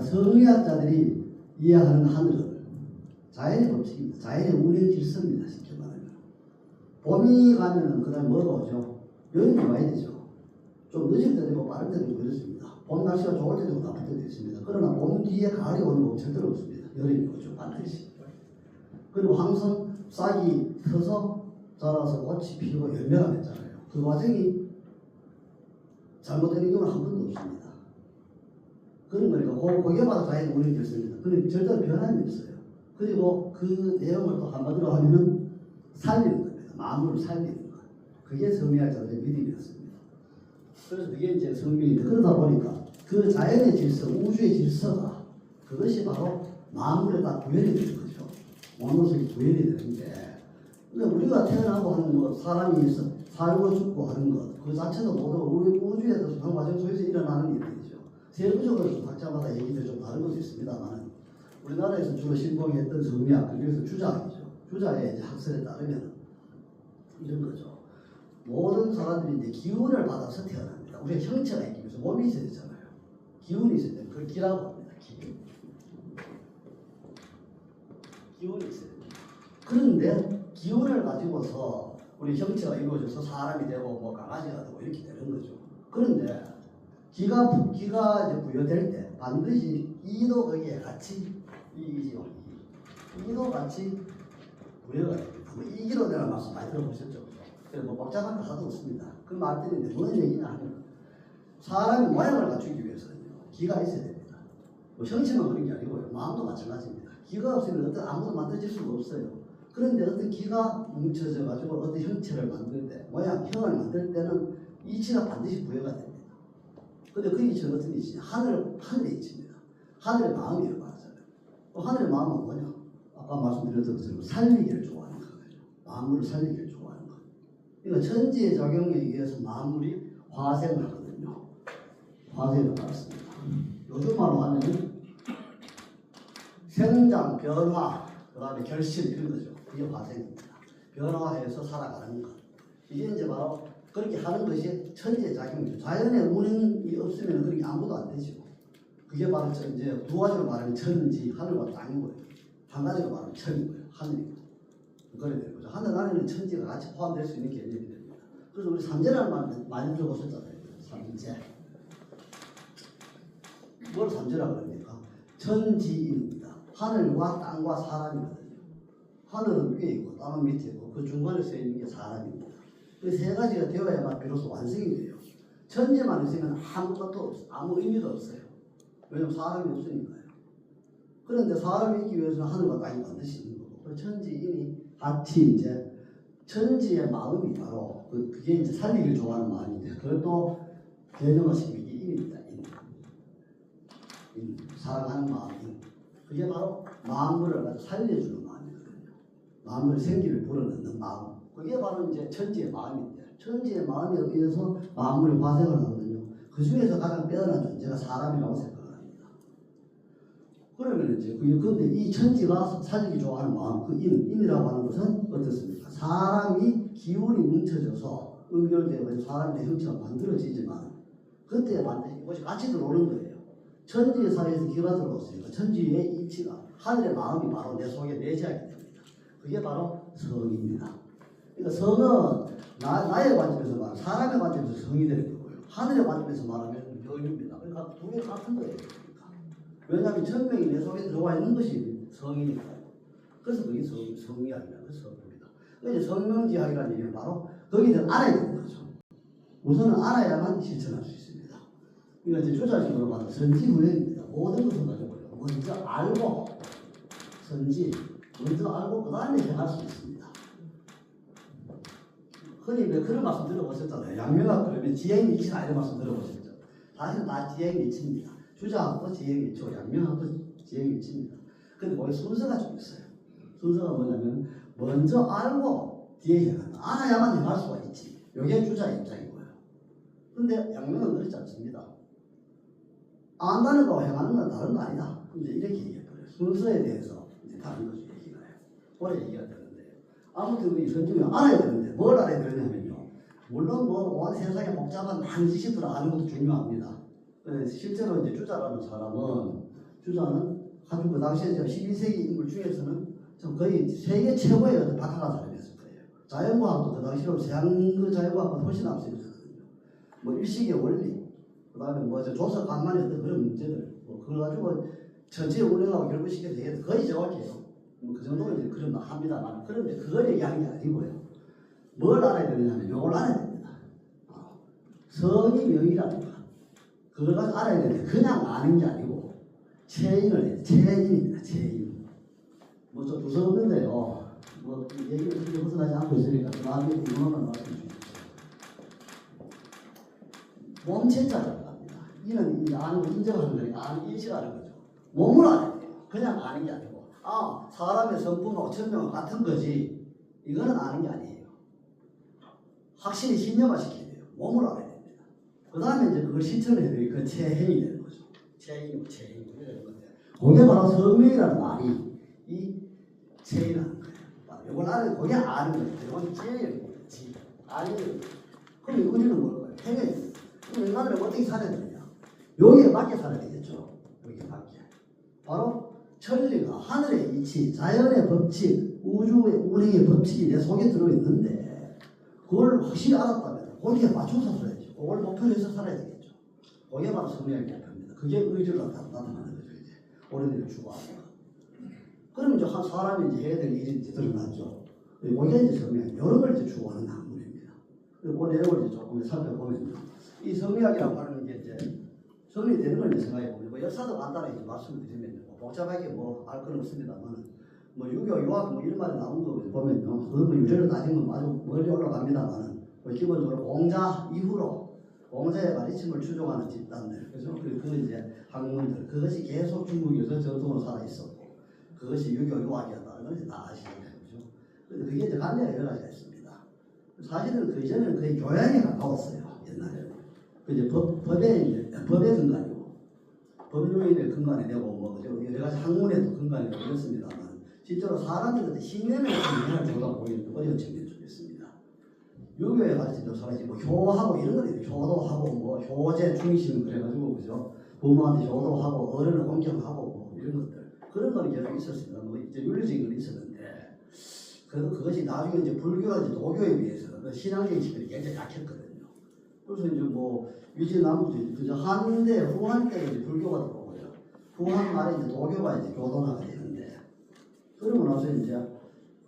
성리학자들이 이해하는 하늘은 자연의 법칙입니다. 자연의 운행 질서입니다. 쉽게 말하면. 봄이 가면은 그다음 뭐가 오죠? 여름이 와야 되죠. 좀 늦을 때도 있고 빠를 때도 있고 그렇습니다. 봄 날씨가 좋을 때도 있고 나쁠 때도 있습니다. 그러나 봄 뒤에 가을이 오는 건 절대로 없습니다. 여름이 오죠. 반드시. 그리고 항상 싹이 터서 자라서 꽃이 피고 열매가 맺잖아요. 그 과정이 잘못되는 경우는 한 번도 없습니다. 그런 거니까 그, 거기에마다 자연의 운행이 됐습니다. 그는 절대로 변함이 없어요. 그리고 그 내용을 또 한마디로 하면은 살리는 겁니다. 마음을 살리는 것. 그게 성리학자들의 믿음이었습니다. 그래서 그게 이제 성경인데 그러다 보니까 그 자연의 질서, 우주의 질서가 그것이 바로 만물에 다 구현이 되는 거죠. 원로석이 구현이 되는데 근데 우리가 태어나고 하는 것, 사람이 있어 살고 죽고 하는 것, 그 자체도 모두 우리 우주에서 수상 과정 속에서 일어나는 일들이죠. 세부적으로 각자마다 얘기도 좀 다른 것도 있습니다만 우리나라에서 주로 신봉했던 성리학, 그래서 주자이죠. 주자의 이제 학설에 따르면 이런 거죠. 모든 사람들이 이제 기운을 받아서 태어납니다. 우리가 형체가 있기 위해서 몸이 있어야 되잖아요. 기운이 있어야 돼요. 그걸 기라고 합니다. 기. 기운이 있어야 됩니다. 그런데 기운을 가지고서 우리 형체가 이루어져서 사람이 되고 뭐 강아지가 되고 이렇게 되는 거죠. 그런데 기가 부- 기가 이제 부여될 때 반드시 이도 거기에 같이 이지요. 이도 같이 부여가 됩니다. 뭐 이기로 내가 말씀 많이 들어보셨죠? 그래서 뭐 복잡한 거 하나도 없습니다. 그 말들인데 무슨 얘기냐 하면 사람이 모양을 갖추기 위해서는요 기가 있어야 됩니다. 뭐 형체만 그런 게 아니고요 마음도 마찬가지입니다. 기가 없으면 어떤 아무도 만들어질 수가 없어요. 그런데 어떤 기가 뭉쳐져 가지고 어떤 형체를 만들 때 모양 형을 만들 때는 이치가 반드시 부여가 됩니다. 근데 그 이치는 어떤 이치냐 하늘 하늘의 이치입니다. 하늘의 마음이에요 말하자면. 또 하늘의 마음은 뭐냐? 아까 말씀드렸던 것처럼 살리기를 좋아하는 거예요. 만물을 살리기를 좋아하는 거예요. 그러니까 천지의 작용에 의해서 만물이 화생을 하거든요. 화생을 받습니다. 요즘 말로 하면 생장, 변화, 그 다음에 결실 이런 거죠. 그게 화생입니다. 변화해서 살아가는 것. 이게 이제 바로 그렇게 하는 것이 천지의 작용이죠. 자연의 운행이 없으면 그렇게 아무도 안 되죠. 그게 바로 저 이제 두 가지로 말하면 천지, 하늘과 땅이고요. 한 가지로 말하면 천이고요. 하늘이고. 그래 되는 거죠. 하늘 안에는 천지가 같이 포함될 수 있는 개념이 됩니다. 그래서 우리 삼재라는 말 많이 들어보셨잖아요. 삼재. 뭘 삼재라고 합니까? 천지입니다. 하늘과 땅과 사람이거든요. 하늘은 위에 있고 땅은 밑에 있고 그 중간에 서 있는 게 사람입니다. 그세 가지가 되어야만 비로소 완성이 돼요. 천지만 있으면 아무것도 없어, 아무 의미도 없어요. 왜냐면 사람이 없으니까요. 그런데 사람이 있기 위해서는 하늘과 땅이 반드시 있는 거고 그 천지인이 같이 이제 천지의 마음이 바로 그, 그게 이제 살리기를 좋아하는 마음인데 그것도 개념화시키는 게 인입니다. 사랑하는 마음이 그게 바로 가지고 살려주는 마음이거든요. 만물 생기를 불어넣는 마음. 그게 바로 이제 천지의 마음인데 천지의 마음에 의해서 만물이 화생을 하거든요. 그 중에서 가장 빼어난 존재가 사람이라고 생각을 합니다. 그러면 이제 그 근데 이 천지가 살리기 좋아하는 마음, 그 인, 인이라고 하는 것은 어떻습니까? 사람이 기운이 뭉쳐져서 의결되고 사람의 형체가 만들어지지만 그때 반드시 이것이 같이 들어오는 거예요. 천지 사이에서 기가 들어왔으니까 천지의 이치가 하늘의 마음이 바로 내 속에 내재하게 됩니다. 그게 바로 성입니다. 그러니까 성은 나, 나의 관점에서 말, 사람의 관점에서 성이 되는 거고요. 하늘의 관점에서 말하면 여유입니다. 그러니까 두 개 같은 거예요. 그러니까. 왜냐하면 천명이 내 속에 들어와 있는 것이 성이니까요. 그래서 그게 성, 성이야기라는 성입니다. 그래서 성명지학이라는 얘기는 바로 거기를 알아야 되는 거죠. 우선은 알아야만 실천할 수 있습니다. 그러니까 이제 조자식으로 말하면 선지후행입니다. 모든 것을 가져보려 먼저 알고 선지 먼저 알고 그 다음에 행할 수 있습니다. 흔히 왜 그런 말씀 들어보셨잖아요. 양명학 그러면 지행이 이치나 이런 말씀 들어보셨죠. 사실은 다 지행이 이치입니다. 주자학도 지행이 이치고 양명학도 지행이 이치입니다. 근데 거기 순서가 좀 있어요. 순서가 뭐냐면 먼저 알고 뒤에 행한다. 알아야만 행할 수가 있지. 이게 주자의 입장이고요. 근데 양명은 그렇지 않습니다. 안다는 거와 행하는 건 다른 거 아니다. 이제 이렇게 얘기해버려요. 순서에 대해서 이제 다른 거죠, 얘기가 해요. 오래 얘기가 되는데. 아무튼 우리 선중이 알아야 되는 데, 뭘 알아야 되느냐면요. 물론 뭐, 온 세상에 복잡한 많은 지식들을 아는 것도 중요합니다. 예, 실제로 이제 주자라는 사람은 주자는 아주 그 당시에 저 12세기 인물 중에서는 좀 거의 세계 최고의 어떤 박학한 사람이었을 거예요. 자연과학도 그 당시로 서양그 자연과학보다 훨씬 앞서 있었거든요. 뭐 일식의 원리, 그 다음에 뭐저 조사 간만의 어떤 그런 문제들, 뭐 그걸 가지고 전체 운영하고 결부시켜서 거의 정확해요. 뭐 그 정도는 이제 그런 말 합니다만 그런데 그걸 얘기하는 게 아니고요. 뭘 알아야 되느냐면 요걸 알아야 됩니다. 어, 성이 명이라는 거. 그걸 가지고 알아야 되는데 그냥 아는 게 아니고 체인을 돼. 체인입니다. 체인. 뭐좀 두서없는데요. 뭐 얘기를 그렇게 벗어나지 않고 있으니까 그 나중에 궁금한 말씀 주십시오. 몸체자라고 합니다. 이는 이제 아는 거 인정하는 거니까 아는 인식하는 거죠. 몸을 알아야 돼요. 그냥 아는 게 아니고 아 사람의 성품하고 천명은 같은 거지 이거는 아는 게 아니에요. 확실히 신념화시켜야 돼요. 몸을 알아야 됩니다. 그 다음에 이제 그걸 실천해야 돼요. 그 체행이 되는 거죠. 체행이고 체행 그게 되는 건데 그게 바로 성명이라는 말이 이 체이라는 거예요. 이걸 아는 그게 아는 거예요. 이건 체행이에요. 지 아는 거예요. 그럼 우리는 뭘까요? 행위. 그럼 인간은 어떻게 살아야 되냐? 여기에 맞게 살아야 되겠죠. 여기에 맞게. 바로 천리가 하늘의 이치, 자연의 법칙, 우주의 운행의 법칙이 내 속에 들어있는데 그걸 확실히 알았다면 거기에 맞춰서 살아야죠. 그걸 목표로 해서 살아야 되겠죠. 그게 바로 성리학의 목표입니다. 그게 의지를 나- 나타나는 거죠. 이제 오래된 추구하는 거. 그럼 이제 한 사람이 이제 해야 될 일이 이제 드러났죠. 그게 이제 성리학, 이런 걸 이제 추구하는 학문입니다. 그리고 그 내용을 이제 조금 살펴보면요. 이 성리학이라고 하는 게 이제 정리되는 걸 이제 생각해 보면 뭐 역사도 간단하게 이제 말씀을 드리면 뭐 복잡하게 뭐 알 건 없습니다만 뭐 유교 유학 뭐 이런 말이 나온 거 보면요 그뭐 유래를 따지면 아주 멀리 올라갑니다만은 뭐 기본적으로 공자 이후로 공자의 가르침을 추종하는 집단들 그래서 그, 그 이제 학문들 그것이 계속 중국에서 전통으로 살아 있었고 그것이 유교 유학이었다는 걸 다 아시잖아요 그죠? 근데 그게 이제 관계가 여러 가지가 있습니다. 사실은 그 이전에는 거의 교양에 가까웠어요 옛날에는. 그 이제 법, 법의 이제 법의 근간이고 법률의 근간이 되고 뭐 여러 가지 학문에도 근간이 되고 이렇습니다만 실제로 사람들 어떤 신념에 영향을 주다 보이는 어려운 측면이 좀 있습니다. 유교의 가르침도 사실 뭐 효하고 이런 거예요. 효도하고 뭐 효제 중심 그래가지고 그죠 부모한테 효도하고 어른을 공경하고 뭐 이런 것들 그런 거는 계속 있었습니다. 뭐 이제 윤리적인 건 있었는데 그래도 그것이 나중에 이제 불교와 이제 도교에 비해서 그 신앙적인 측면이 굉장히 약했거든요. 그래서 이제 뭐 위진남북도 그저 한대 후한 때 이제 불교가 들어오고요. 후한 말에 이제 도교가 이제 교도나가 되는데 그러고 나서 이제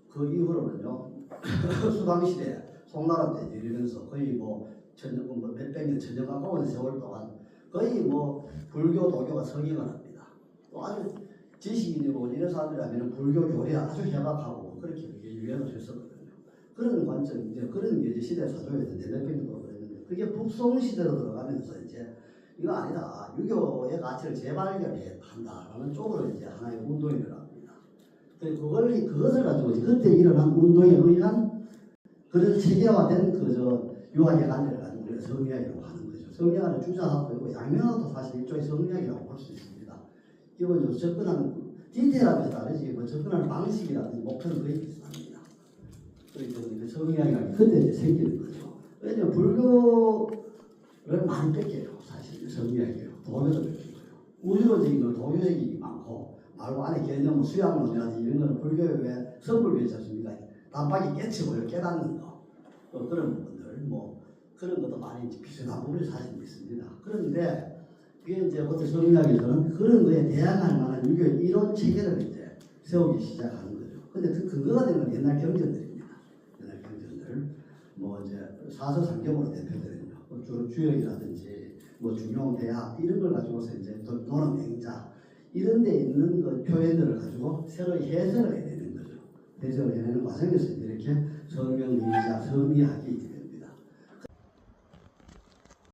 그 이후로는요 수당 시대 송나라 때 이르면서 거의 뭐 천년 뭐 몇백 년 천년 가까운 세월 동안 거의 뭐 불교 도교가 성행을 합니다. 또 아주 지식인이고 이런 사람들이라면 불교 교리 아주 해박하고 그렇게 유행을 했었거든요. 그런 관점 이제 그런 게 이제 시대 년 동안 그랬는데 그게 북송 시대로 들어가면서 이제 이거 아니다 유교의 가치를 재발견해 한다라는 쪽으로 이제 하나의 운동이 일 그 그걸 그것을 가지고 그때 일어난 운동에 의한 그런 체계화된 그저 유학의 관계를 가지고 우리가 성리학이라고 하는 거죠. 성리학은 주자학도이고 양면학도 사실 일종의 성리학이라고 볼 수 있습니다. 기본적으로 접근하는 디테일하면 다르지 뭐 접근하는 방식이라든지 목표는 거의 비슷합니다. 그래서 그 성리학이라는 게 그때 이제 생기는 거죠. 왜냐면 불교를 많이 뺏겨요. 사실 성리학이에요. 도교도 뺏기고요. 우주론적인 건 도교적인 게 많고 말고 안에 개념 뭐 수양론이라든지 이런 거는 불교에 왜 성불 위해지 않습니까? 단박이 깨치고 깨닫는 거 어, 그런 부분들 뭐 그런 것도 많이 비슷한 부분이 사실 있습니다. 그런데 그게 이제 어떤 성리학에서는 그런 거에 대항할 만한 유교의 이론 체계를 이제 세우기 시작하는 거죠. 근데 그 근거가 되는 건 옛날 경전들입니다. 옛날 경전들 뭐 이제 사서상경으로 대표되는 거, 뭐 주역이라든지 뭐 중용 대학 이런 걸 가지고서 이제 또 논어 맹자 이런 데 있는 그 표현들을 가지고 새로이 해석을 해내는 거죠. 해석을 해내는 과정에서 이렇게 성경, 미자, 성리학이